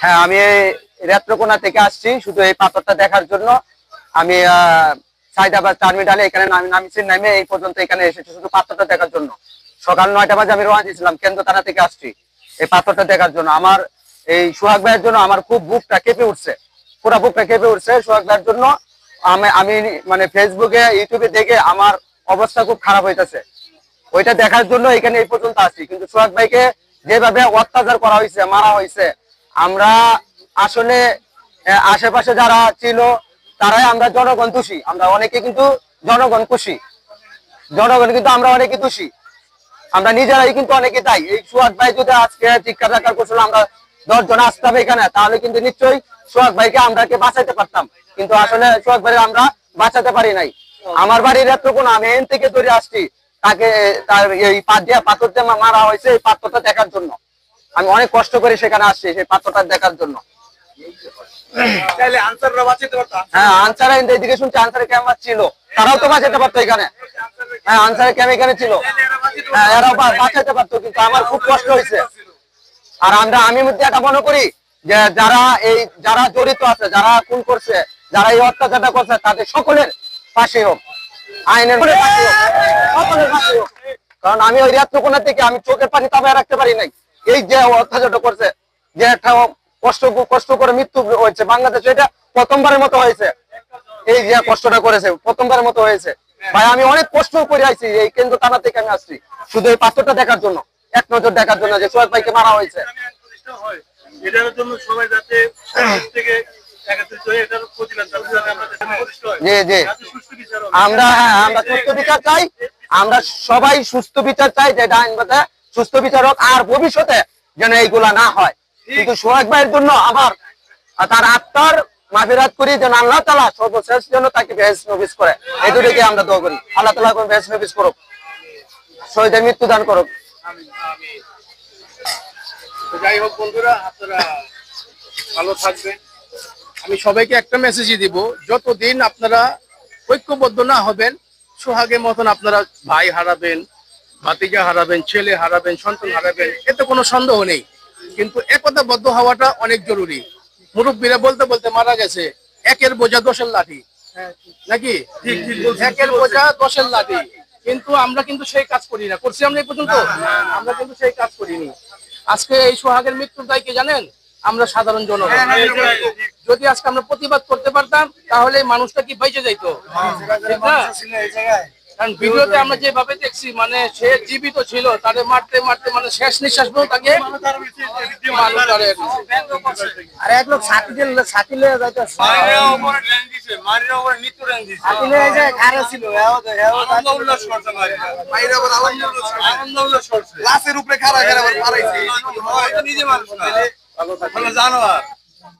হ্যাঁ আমি রেত্রকোনা থেকে আসছি শুধু এই পাথরটা দেখার জন্য। আমি সাইদাবাদ টার্মিনালে এখানে নামি, নামিছি, নামে এই পর্যন্ত এখানে এসেছি শুধু পাথরটা দেখার জন্য। সকাল নয়টা বাজে আমি রওনা দিয়েছিলাম কেন্দ্র থানা থেকে আসছি এই পাথরটা দেখার জন্য। আমার এই সোহাগ ভাইয়ের জন্য আমার খুব বুকটা কেঁপে উঠছে। পুরো বুকটা কেঁপে উঠছে সোহাগ ভাইয়ের জন্য। আমি আমি মানে ফেসবুকে ইউটিউবে দেখে আমার অবস্থা খুব খারাপ হইতেছে। ওইটা দেখার জন্য এখানে এই পর্যন্ত আসি কিন্তু সোহাগ ভাইকে যেভাবে অত্যাচার করা হয়েছে মারা হয়েছে আমরা আসলে আশেপাশে যারা ছিল, তারাই আমরা জনগণ দোষী। আমরা অনেকে কিন্তু জনগণ খুশি। জনগণ কিন্তু আমরা অনেকে দোষী। আমরা নিজেরাই কিন্তু অনেকে দায়ী। এই সোহাগ ভাই যদি আজকে টিক্কা টাকার করছিল, আমরা দশ জন আসতাম এখানে, তাহলে কিন্তু নিশ্চয়ই সোহাগ ভাইকে আমরা কে বাঁচাইতে পারতাম। কিন্তু আসলে সোহাগ ভাই আমরা বাঁচাতে পারি নাই। আমার বাড়ির এত কোন, আমি এন থেকে ধরে আসছি, তাকে, তার এই পাত দিয়ে পাথর দিয়ে মারা হয়েছে এই পাথরটা দেখার জন্য। আমি অনেক কষ্ট করে সেখানে আসছি সেই পাত্রটা দেখার জন্য। হ্যাঁ আনসার এদিকে শুনছি আনসারের ক্যামেরা ছিল। তারাও তো বাঁচাতে পারতো এখানে। হ্যাঁ আনসারের ক্যামেরা এখানে ছিল। হ্যাঁ এরাও বাঁচাতে পারতো কিন্তু আমার খুব কষ্ট হয়েছে। আর আমরা আমি মধ্যে এটা মনে করি যে যারা এই যারা জড়িত আছে যারা খুন করছে যারা এই অত্যাচারটা করছে তাদের সকলের পাশে হোক। আইনের হোক, সকলের পাশে হোক। কারণ আমি ওই রাত্রকোনা থেকে আমি চোখের পানি তাবে রাখতে পারি নাই। এই যে অত্যাচারটা করছে যে একটা কষ্ট কষ্ট করে মৃত্যু হয়েছে বাংলাদেশে এটা প্রথমবারের মতো হয়েছে। এই যে কষ্টটা করেছে প্রথমবারের মতো হয়েছে। ভাই আমি অনেক কষ্ট করে আইছি এই কেন্দ্র থানা থেকে আমি আসছি শুধু এই পাথরটা দেখার জন্য এক নজর দেখার জন্য যে সোহেব ভাইকে মারা হয়েছে। এটার জন্য সবাই যাতে থেকে হয়ে আমরা হয় জি জি। যাতে সুষ্ঠু বিচার। আমরা আমরা সুস্থ বিচার চাই আমরা সবাই সুস্থ বিচার চাই যে ডাইন বাতে সুস্থ বিচারক আর ভবিষ্যতে যেন এইগুলা না হয়। কিন্তু সোহাগ ভাইয়ের জন্য আমার তার আত্মার মাফিরাত করি যেন আল্লাহ তালা সর্বশেষ যেন তাকে বেহেস নবিস করে। এই দুটোকে আমরা দোয়া করি। আল্লাহ তালা বেহেস নবিস করুক। শহীদের মৃত্যুদান করুক। যাই হোক বন্ধুরা আপনারা ভালো থাকবেন। আমি সবাইকে একটা মেসেজই দিব যতদিন আপনারা ঐক্যবদ্ধ না হবেন সোহাগের মতন আপনারা ভাই হারাবেন ভাতিজা হারাবেন ছেলে হারাবেন সন্তান হারাবেন এতে কোনো সন্দেহ নেই। কিন্তু একতাবদ্ধ হওয়াটা অনেক জরুরি। মুরব্বীরা বলতে বলতে মারা গেছে। একের বোঝা দোষের লাঠি। নাকি? একের বোঝা দোষের লাঠি। কিন্তু আমরা কিন্তু সেই কাজ করি না। করছি আমরা এই পর্যন্ত? আমরা কিন্তু সেই কাজ করিনি। আজকে এই সোহাগের মৃত্যুর দায় কি জানেন? আমরা সাধারণ জনগণ। যদি আজকে আমরা প্রতিবাদ করতে পারতাম তাহলে মানুষটা কি বেঁচে যাইতো? ঠিক না? কারণ ভিডিওতে আমরা যেভাবে দেখছি মানে সে জীবিত ছিল তাদের মারতে মারতে মানে শেষ নিঃশ্বাস পর্যন্ত তাকে আর এক লোক ছাতি দিল ছাতি লয়ে যাইতে ছাতি লয়ে যায় ঘাড়ে ছিল। এও তো এও লাশের উপরে খাড়া খাড়া আবার মারাইছে। নিজে মানুষ না জানোয়ার